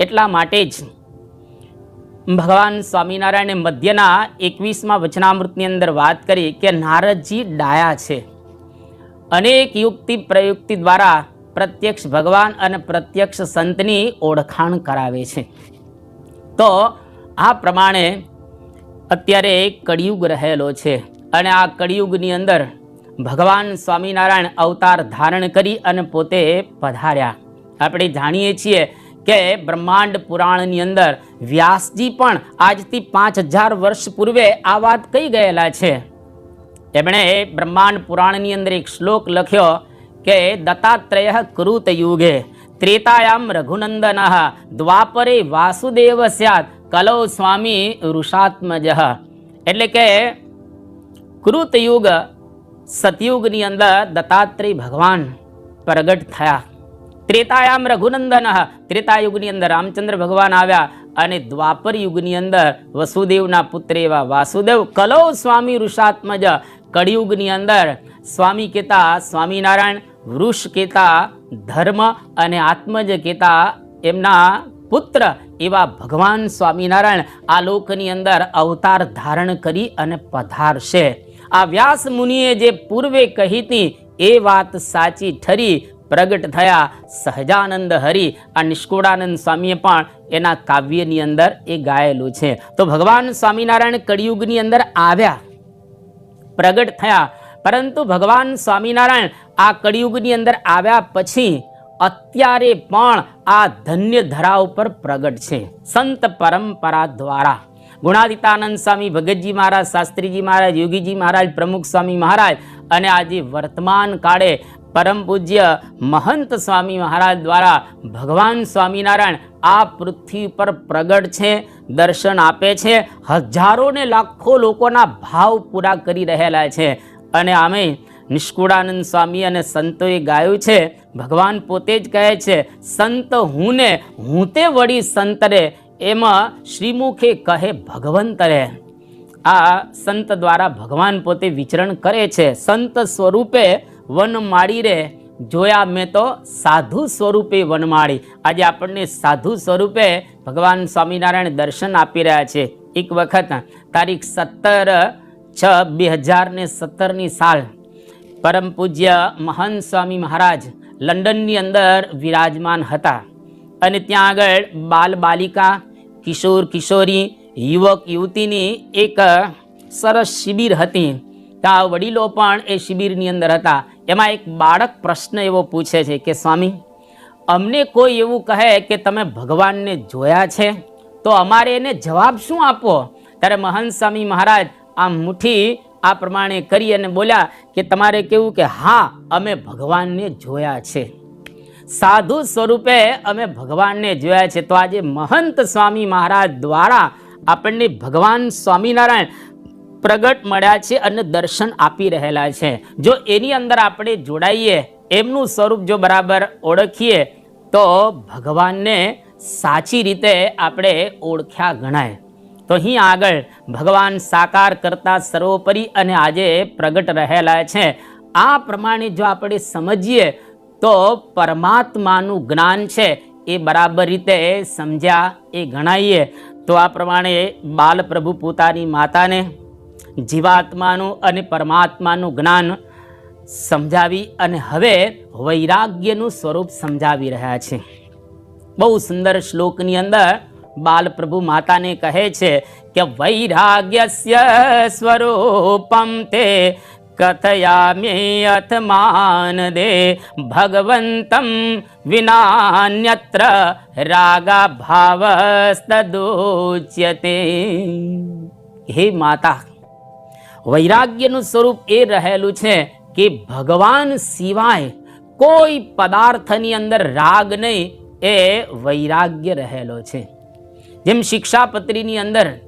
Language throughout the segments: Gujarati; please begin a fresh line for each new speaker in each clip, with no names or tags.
એટલા માટે જ ભગવાન સ્વામિનારાયણે મધ્યના એકવીસમાં વચનામૃતની અંદર વાત કરી કે નારદજી ડાયા છે. અનેક યુક્તિ પ્રયુક્તિ દ્વારા પ્રત્યક્ષ ભગવાન અને પ્રત્યક્ષ સંતની ઓળખાણ કરાવે છે. તો આ પ્રમાણે અત્યારે કળિયુગ રહેલો છે અને આ કળિયુગની અંદર ભગવાન સ્વામિનારાયણ અવતાર ધારણ કરી અને પોતે પધાર્યા. આપણે જાણીએ છીએ કે બ્રહ્માંડ પુરાણની અંદર વ્યાસજી પણ આજથી પાંચ હજાર વર્ષ પૂર્વે આ વાત કહી ગયેલા છે. એમણે બ્રહ્માંડ પુરાણની અંદર એક શ્લોક લખ્યો કે દત્તાત્રેય કૃત યુગે ત્રેતાયામ રઘુનંદન દ્વાપરે વાસુદેવ સ્યાત કલૌ સ્વામી ઋષાત્મજ. એટલે કે કૃતયુગ સતયુગની અંદર દત્તાત્રેય ભગવાન પ્રગટ થયા. ત્રેતાયામ રઘુનંદન ત્રેતાયુગની અંદર રામચંદ્ર ભગવાન આવ્યા અને દ્વાપર યુગની અંદર વસુદેવના પુત્ર એવા વાસુદેવ કલૌ સ્વામી ઋષાત્મજ કળિયુગની અંદર સ્વામી કેતા સ્વામિનારાયણ વૃષ કેતા ધર્મ અને આત્મજ કેતા એમના પુત્ર એવા ભગવાન સ્વામિનારાયણ આ લોકની અંદર અવતાર ધારણ કરી અને પધારશે. આ વ્યાસ મુનિએ જે પૂર્વે કહી હતી, એ વાત સાચી ઠરી પ્રગટ થયા. સહજાનંદ હરિ, આ નિષ્કુળાનંદ સ્વામીએ પણ એના કાવ્યની અંદર એ ગાયેલું છે. તો ભગવાન સ્વામિનારાયણ કળિયુગની અંદર આવ્યા. પ્રગટ થયા. પરંતુ ભગવાન સ્વામિનારાયણ આ કળિયુગની અંદર આવ્યા પછી અત્યારે પણ આ ધન્ય ધરા ઉપર પ્રગટ છે. સંત પરંપરા દ્વારા. ગુણાદિતાનંદ સ્વામી, ભગતજી મહારાજ, શાસ્ત્રીજી મહારાજ, યોગીજી મહારાજ, પ્રમુખ સ્વામી મહારાજ અને આજે વર્તમાન કાળે પરમ પૂજ્ય મહંત સ્વામી મહારાજ દ્વારા ભગવાન સ્વામિનારાયણ આ પૃથ્વી પર પ્રગટ છે, દર્શન આપે છે, હજારો ને લાખો લોકોના ભાવ પૂરા કરી રહેલા છે. અને આમે નિષ્કુળાનંદ સ્વામી અને સંતોએ ગાયું છે, ભગવાન પોતે જ કહે છે, સંત હું ને, હું તે વળી સંતરે એમાં શ્રીમુખે કહે ભગવંતરે આ સંત દ્વારા ભગવાન પોતે વિચરણ કરે છે. સંત સ્વરૂપે વનમાળી રે. જોયા મેં તો સાધુ સ્વરૂપે વનમાળી આજે આપણને સાધુ સ્વરૂપે ભગવાન સ્વામિનારાયણ દર્શન આપી રહ્યા છે. એક વખત તારીખ સત્તર છ બે હજાર ને સત્તરની સાલ પરમ પૂજ્ય મહાન સ્વામી મહારાજ લંડનની અંદર વિરાજમાન હતા. અને ત્યાં આગળ બાલ બાલિકા, કિશોર કિશોરી, યુવક યુવતીની એક સરસ શિબિર હતી. ત્યાં વડીલો પણ એ શિબિરની અંદર હતા. એમાં એક બાળક પ્રશ્ન એવો પૂછે છે કે, સ્વામી, અમને કોઈ એવું કહે કે તમે ભગવાનને જોયા છે? તો અમારે એને જવાબ શું આપવો? ત્યારે મહંત સ્વામી મહારાજ આ મુઠ્ઠી આ પ્રમાણે કરી અને બોલ્યા કે, તમારે કેવું કે, હા, અમે ભગવાનને જોયા છે. સાધુ સ્વરૂપે અમે ભગવાનને જોયા છે. તો આજે મહંત સ્વામી મહારાજ દ્વારા આપણને ભગવાન સ્વામિનારાયણ પ્રગટ મળ્યા છે અને દર્શન આપી રહેલા છે. જો એની અંદર આપણે જોડાઈએ, એમનું સ્વરૂપ જો બરાબર ઓળખીએ, તો ભગવાનને સાચી રીતે આપણે ઓળખ્યા ગણાય. તો અહીં આગળ ભગવાન સાકાર કરતા સર્વોપરી અને આજે પ્રગટ રહેલા છે. આ પ્રમાણે જો આપણે સમજીએ, તો પરમાત્માનું જ્ઞાન છે એ બરાબર રીતે સમજ્યા એ ગણાઈએ. તો આ પ્રમાણે બાલપ્રભુ પોતાની માતાને જીવાત્માનું અને પરમાત્માનું જ્ઞાન સમજાવી અને હવે વૈરાગ્યનું સ્વરૂપ સમજાવી રહ્યા છે. બહુ સુંદર શ્લોકની અંદર બાલપ્રભુ માતાને કહે છે કે વૈરાગ્યસ્ય સ્વરૂપમ તે કથયામ્યથ અથ માન દે ભગવંતમ વિનાન્યત્ર રાગા ભાવસ્તદોચ્યતે હે માતા વૈરાગ્યનું સ્વરૂપ એ રહેલું છે કે ભગવાન સિવાય કોઈ પદાર્થની અંદર રાગ નહીં, એ વૈરાગ્ય રહેલો છે. જેમ શિક્ષાપત્રીની અંદર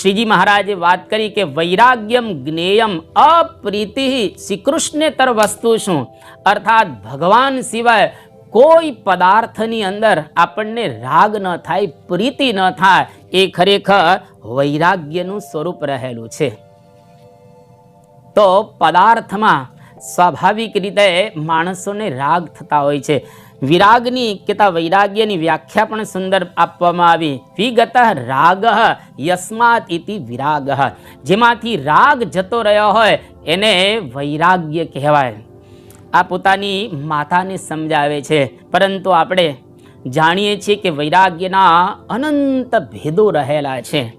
શ્રીજી મહારાજે વાત કરી કે વૈરાગ્યમ જ્ઞેયમ અપ્રીતિ શ્રી કૃષ્ણેતર વસ્તુ શું? અર્થાત ભગવાન સિવાય કોઈ પદાર્થની અંદર આપણને રાગ ન થાય, પ્રીતિ ન થાય, એ ખરેખર વૈરાગ્યનું સ્વરૂપ રહેલું છે. તો પદાર્થમાં સ્વાભાવિક રીતે માણસોને રાગ થતા હોય છે. વિરાગની કેતા વૈરાગ્યની વ્યાખ્યા પણ સુંદર આપવામાં આવી. વિગત રાગ યસ્માત ઇતિ વિરાગ. જેમાંથી રાગ જતો રહ્યો હોય એને વૈરાગ્ય કહેવાય. આ પોતાની માતાને સમજાવે છે. પરંતુ આપણે જાણીએ છીએ કે વૈરાગ્યના અનંત ભેદો રહેલા છે.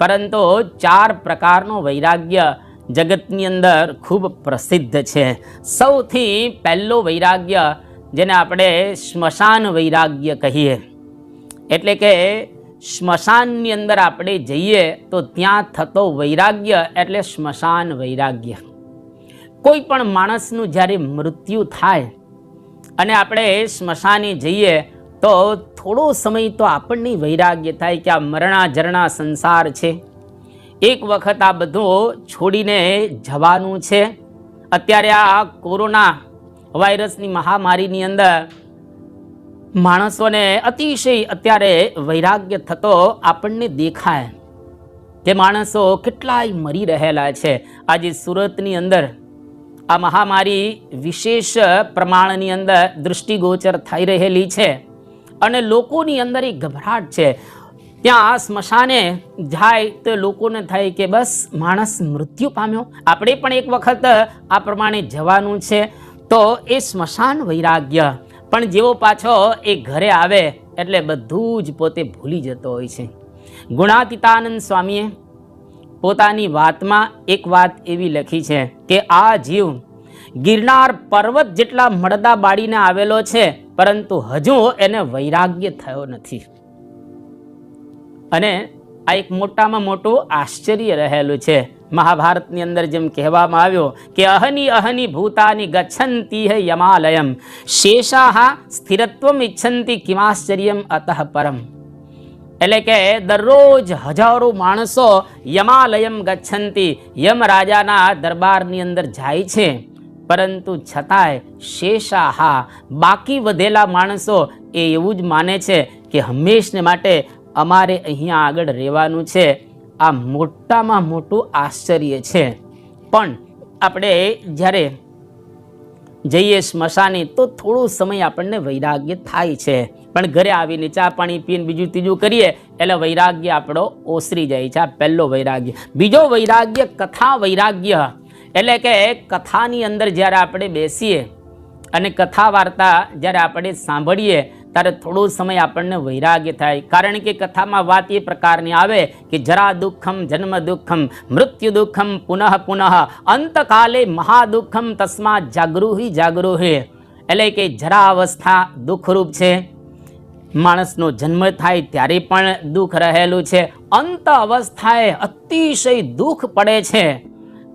પરંતુ ચાર પ્રકારનો વૈરાગ્ય જગતની અંદર ખૂબ પ્રસિદ્ધ છે. સૌથી પહેલો વૈરાગ્ય જેને આપણે સ્મશાન વૈરાગ્ય કહીએ, એટલે કે સ્મશાનની અંદર આપણે જઈએ તો ત્યાં થતો વૈરાગ્ય એટલે સ્મશાન વૈરાગ્ય. કોઈ પણ માણસનું જ્યારે મૃત્યુ થાય અને આપણે સ્મશાને જઈએ તો થોડો સમય તો આપણને વૈરાગ્ય થાય કે આ મરણા ઝરણા સંસાર છે. એક વખત આ બધું છોડીને જવાનું છે. અત્યારે આ કોરોના વાયરસની મહામારીની અંદર માણસોને અતિશય અત્યારે વૈરાગ્ય થતો આપણને દેખાય કે માણસો કેટલાય મરી રહેલા છે. આજે સુરતની અંદર આ મહામારી વિશેષ પ્રમાણની અંદર દૃષ્ટિગોચર થઈ રહેલી છે અને લોકોની અંદર એક ગભરાટ છે. ત્યાં સ્મશાને જાય તો લોકોને થાય કે બસ માણસ મૃત્યુ પામ્યો. આપણે પણ એક વખત આ પ્રમાણે જવાનું છે. તો એ સ્મશાન વૈરાગ્ય, પણ જેવો પાછો એ ઘરે આવે એટલે બધું જ પોતે ભૂલી જતો હોય છે. ગુણાતીતાનંદ સ્વામીએ પોતાની વાતમાં એક વાત એવી લખી છે કે આ જીવ ગિરનાર પર્વત જેટલા મળદા બાળીને આવેલો છે, પરંતુ હજુ એને વૈરાગ્ય થયો નથી. અને આ એક મોટામાં મોટું આશ્ચર્ય રહેલું છે. મહાભારતની અંદર જેમ કહેવામાં આવ્યો કે અહની અહની ભૂતાની ગચ્છંતી હે યમાલયમ. શેષાહા સ્થિરત્વમ ઈચ્છંતી કિમાશ્ચર્યમ અતઃ પરમ. એટલે કે દરરોજ હજારો માણસો યમાલયમ ગચ્છંતી, યમ રાજાના દરબારની અંદર જાય છે. પરંતુ છતાંય શેષાહા બાકી વધેલા માણસો એ એવું જ માને છે કે હંમેશને માટે અમારે અહીંયા આગળ રહેવાનું છે. આ મોટામાં મોટું આશ્ચર્ય છે. પણ આપણે જ્યારે જઈએ સ્મશાને તો થોડો સમય આપણને વૈરાગ્ય થાય છે. પણ ઘરે આવીને ચા પાણી પીને બીજું ત્રીજું કરીએ, એટલે વૈરાગ્ય આપણો ઓસરી જાય છે. આ પહેલો વૈરાગ્ય. બીજો વૈરાગ્ય કથા વૈરાગ્ય. એટલે કે કથાની અંદર જ્યારે આપણે બેસીએ અને કથા વાર્તા જ્યારે આપણે સાંભળીએ ત્યારે થોડો સમય આપણને વૈરાગ્ય થાય. કારણ કે કથામાં વાત એ પ્રકારની આવે કે જરા દુઃખમ જન્મ દુઃખમ, મૃત્યુ દુઃખમ, પુનઃ પુનઃ, અંતકાલે મહાદુઃખમ તસ્મા જાગૃહી જાગૃહે. એટલે કે જરા અવસ્થા દુઃખરૂપ છે. માણસનો જન્મ થાય ત્યારે પણ દુઃખ રહેલું છે. અંત અવસ્થાએ અતિશય દુઃખ પડે છે.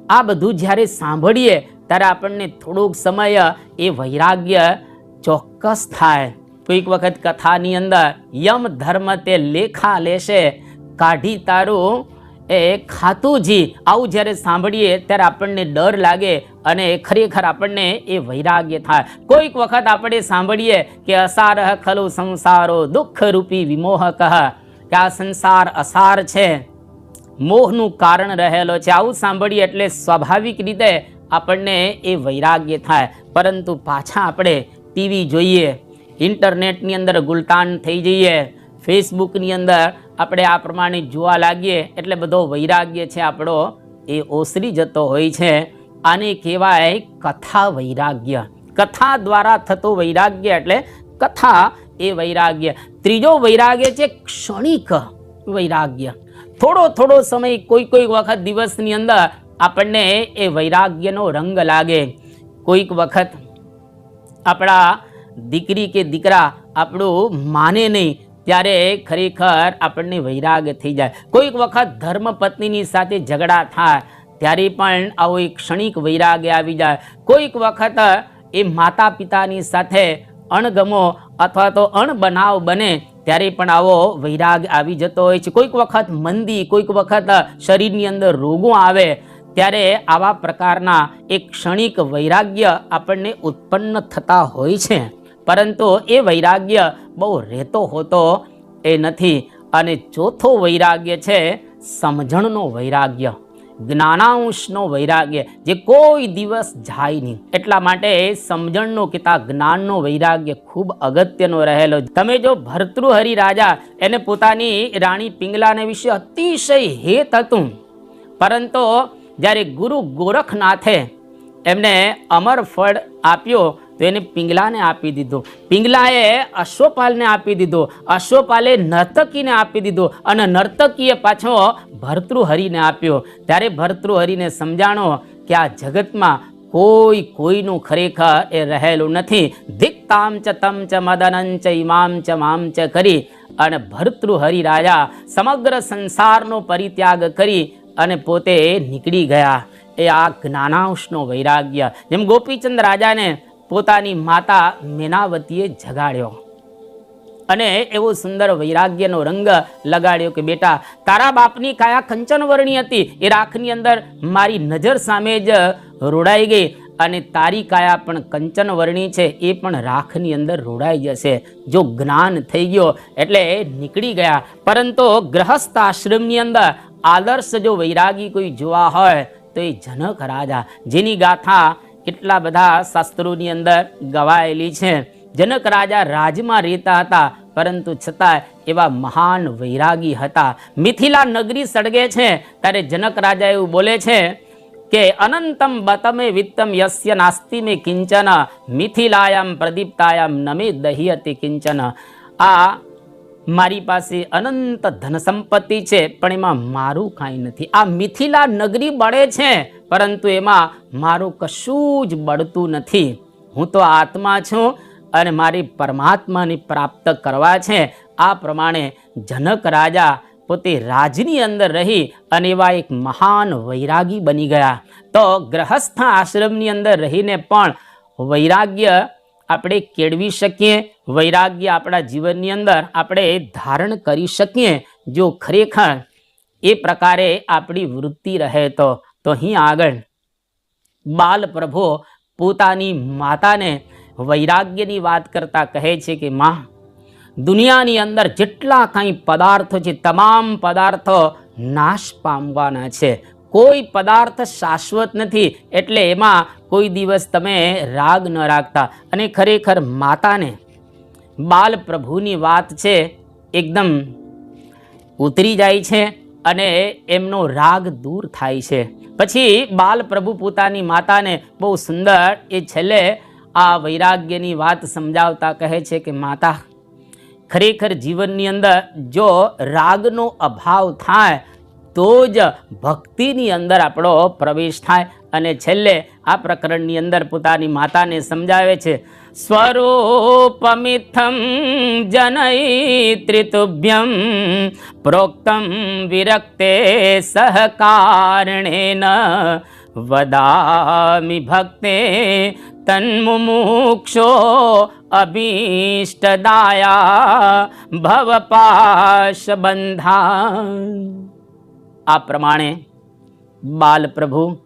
આ બધું જ્યારે સાંભળીએ ત્યારે આપણને થોડોક સમય એ વૈરાગ્ય ચોક્કસ થાય. કોઈક વખત કથાની અંદર યમ ધર્મ તે લેખા લેશે, કાઢી તારું એ ખાતુજી આવું જ્યારે સાંભળીએ ત્યારે આપણને ડર લાગે અને ખરેખર આપણને એ વૈરાગ્ય થાય. કોઈક વખત આપણે સાંભળીએ કે અસાર ખલો સંસારો દુઃખ રૂપી વિમોહક. કે આ સંસાર અસાર છે, મોહનું કારણ રહેલો છે. આવું સાંભળીએ એટલે સ્વાભાવિક રીતે આપણને એ વૈરાગ્ય થાય. પરંતુ પાછા આપણે ટીવી જોઈએ ઇન્ટરનેટની અંદર ગુલતાન થઈ જઈએ, ફેસબુકની અંદર આપણે આ પ્રમાણે જોવા લાગીએ, એટલે બધો વૈરાગ્ય છે આપણો, એ ઓસરી જતો હોય છે. આને કહેવાય કથા વૈરાગ્ય. કથા દ્વારા થતો વૈરાગ્ય એટલે કથા એ વૈરાગ્ય. ત્રીજો વૈરાગ્ય છે ક્ષણિક વૈરાગ્ય. થોડો થોડો સમય કોઈ કોઈ વખત દિવસની અંદર આપણને એ વૈરાગ્યનો રંગ લાગે. કોઈક વખત આપણા દીકરી કે દીકરા આપણું માને નહીં, ત્યારે ખરેખર આપણને વૈરાગ થઈ જાય. કોઈક વખત ધર્મપત્નીની સાથે ઝઘડા થાય, ત્યારે પણ આવો એક ક્ષણિક વૈરાગ્ય આવી જાય. કોઈક વખત એ માતા પિતાની સાથે અણગમો અથવા તો અણબનાવ બને, ત્યારે પણ આવો વૈરાગ આવી જતો હોય છે. કોઈક વખત મંદી, કોઈક વખત શરીરની અંદર રોગો આવે, ત્યારે આવા પ્રકારના એક ક્ષણિક વૈરાગ્ય આપણને ઉત્પન્ન થતા હોય છે. પરંતુ એ વૈરાગ્ય બહુ રહેતો હોતો એ નથી. અને ચોથો વૈરાગ્ય છે સમજણનો વૈરાગ્ય, જ્ઞાનાંશનો વૈરાગ્ય, જે કોઈ દિવસ જાય નહીં. એટલા માટે સમજણનો કિતા જ્ઞાનનો વૈરાગ્ય ખૂબ અગત્યનો રહેલો. તમે જો ભર્તૃહરિ રાજા, એને પોતાની રાણી પિંગલાને વિશે અતિશય હેત હતું. પરંતુ જ્યારે ગુરુ ગોરખનાથે એમને અમર ફળ આપ્યો તો એને પિંગલાને આપી દીધો. પિંગલાએ અશ્વપાલને આપી દીધો. અશ્વપાલે નર્તકીને આપી દીધો અને નર્તકીએ પાછો ભર્તૃહરિને આપ્યો. ત્યારે ભર્તૃહરિને સમજાણો કે આ જગતમાં કોઈ કોઈનું ખરેખર એ રહેલું નથી. ધિક્તામ ચ તમ ચ મદનં ચ ઇમામ ચ મામ ચ કરી અને ભર્તૃહરિ રાજા સમગ્ર સંસારનો પરિત્યાગ કરી અને પોતે નીકળી ગયા. એ આ જ્ઞાનાંશનો વૈરાગ્ય. જેમ ગોપીચંદ રાજાને પોતાની માતા મેનાવતીએ જગાડ્યો. અને એવો સુંદર વૈરાગ્યનો રંગ લગાડ્યો કે, બેટા, તારા બાપની કાયા કંચનવર્ણી હતી. એ રાખની અંદર મારી નજર સામે જ રોડાઈ ગઈ અને તારી કાયા પણ કંચનવર્ણી છે. એ પણ રાખની અંદર રોડાઈ જશે. જો જ્ઞાન થઈ ગયો એટલે નીકળી ગયા. પરંતુ ગ્રહસ્થ આશ્રમની અંદર આદર્શ જો વૈરાગી કોઈ જોવા હોય, તો એ જનક રાજા. જેની ગાથા કેટલા બધા શાસ્ત્રોની અંદર ગવાયેલી છે. જનક રાજા રાજમાં રહેતા હતા, પરંતુ છતાં એવા મહાન વૈરાગી હતા. મિથિલા નગરી સળગે છે, ત્યારે જનક રાજા એવું બોલે છે કે, અનંતમ બતમે વિત્તમ યસ્ય નાસ્તિ મે કિંચન, મિથિલાયામ પ્રદીપ્તાયામ નમે દહિયતિ કિંચન. આ મારી પાસે અનંત ધન સંપત્તિ છે, પણ એમાં મારું કાંઈ નથી. આ મિથિલા નગરી બળે છે, પરંતુ એમાં મારું કશું જ બળતું નથી. હું તો આત્મા છું અને મારી પરમાત્માને પ્રાપ્ત કરવા છે. આ પ્રમાણે જનક રાજા પોતે રાજની અંદર રહી અને એવા એક મહાન વૈરાગી બની ગયા. તો ગ્રહસ્થ આશ્રમની અંદર રહીને પણ વૈરાગ્ય આપણે કેળવી શકીએ, વૈરાગ્ય આપણા જીવનની અંદર આપણે ધારણ કરી શકીએ. જો ખરેખર એ પ્રકારે આપણી વૃત્તિ રહે તો તો અહીં આગળ બાલ પ્રભુ પોતાની માતાને વૈરાગ્યની વાત કરતા કહે છે કે, માં, દુનિયાની અંદર જેટલા કાંઈ પદાર્થો છે, તમામ પદાર્થો નાશ પામવાના છે. કોઈ પદાર્થ શાશ્વત નથી એટલે એમાં કોઈ દિવસ તમે રાગ ન રાખતા. અને ખરેખર માતાને બાલ પ્રભુની વાત છે, એકદમ ઉતરી જાય છે અને એમનો રાગ દૂર થાય છે. પછી બાલ પ્રભુ પોતાની માતાને બહુ સુંદર એ છેલ્લે આ વૈરાગ્યની વાત સમજાવતા કહે છે કે, માતા, ખરેખર જીવનની અંદર જો રાગનો અભાવ થાય તો જ ભક્તિની અંદર આપણો પ્રવેશ થાય અને છેલ્લે આ પ્રકરણની અંદર પોતાની માતાને સમજાવે છે, સ્વરૂપમિથમ જનૈત્રિતુભ્યમ પ્રોક્તમ વિરક્તે સહકારણેન વદામિ ભક્તે તન્મુમુક્ષો અભીષ્ટદાયા ભવપાશ બંધા આ પ્રમાણે બાલપ્રભુ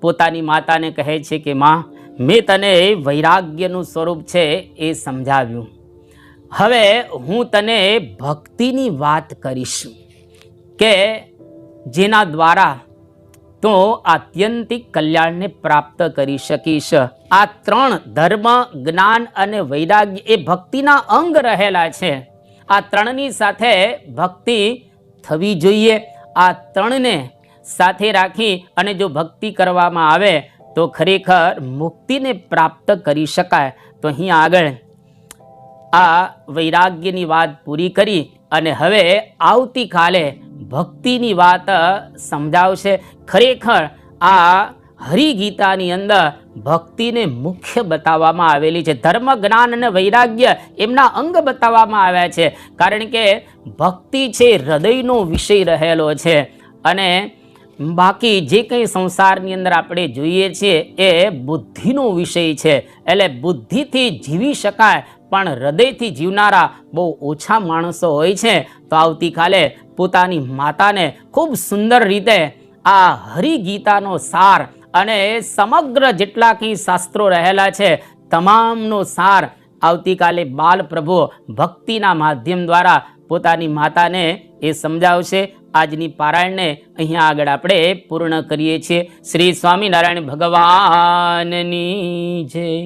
પોતાની માતાને કહે છે કે, માં, મેં તને વૈરાગ્યનું સ્વરૂપ છે એ સમજાવ્યું. હવે હું તને ભક્તિની વાત કરીશ કે જેના દ્વારા તો આત્યંતિક કલ્યાણને પ્રાપ્ત કરી શકીશ. આ ત્રણ ધર્મ, જ્ઞાન અને વૈરાગ્ય એ ભક્તિના અંગ રહેલા છે. આ ત્રણની સાથે ભક્તિ થવી જોઈએ. આ ત્રણને સાથે રાખી અને જો ભક્તિ કરવામાં આવે, તો ખરેખર મુક્તિને પ્રાપ્ત કરી શકાય. તો અહીં આગળ આ વૈરાગ્યની વાત પૂરી કરી અને હવે આવતીકાલે ભક્તિની વાત સમજાવશે. ખરેખર આ હરિગીતાની અંદર ભક્તિને મુખ્ય બતાવવામાં આવેલી છે. ધર્મ, જ્ઞાન અને વૈરાગ્ય એમના અંગ બતાવવામાં આવ્યા છે. કારણ કે ભક્તિ છે હૃદયનો વિષય રહેલો છે. અને બાકી જે કંઈ સંસારની અંદર આપણે જોઈએ છીએ એ બુદ્ધિનો વિષય છે. એટલે બુદ્ધિથી જીવી શકાય, પણ હૃદયથી જીવનારા બહુ ઓછા માણસો હોય છે. તો આવતીકાલે પોતાની માતાને ખૂબ સુંદર રીતે આ હરિગીતાનો સાર અને સમગ્ર જેટલા કંઈ શાસ્ત્રો રહેલા છે, તમામનો સાર આવતીકાલે બાલપ્રભુ ભક્તિના માધ્યમ દ્વારા પોતાની માતાને એ સમજાવશે. આજની પારાયણને અહીંયા આગળ આપણે પૂર્ણ કરીએ છીએ. શ્રી સ્વામિનારાયણ ભગવાનની જય.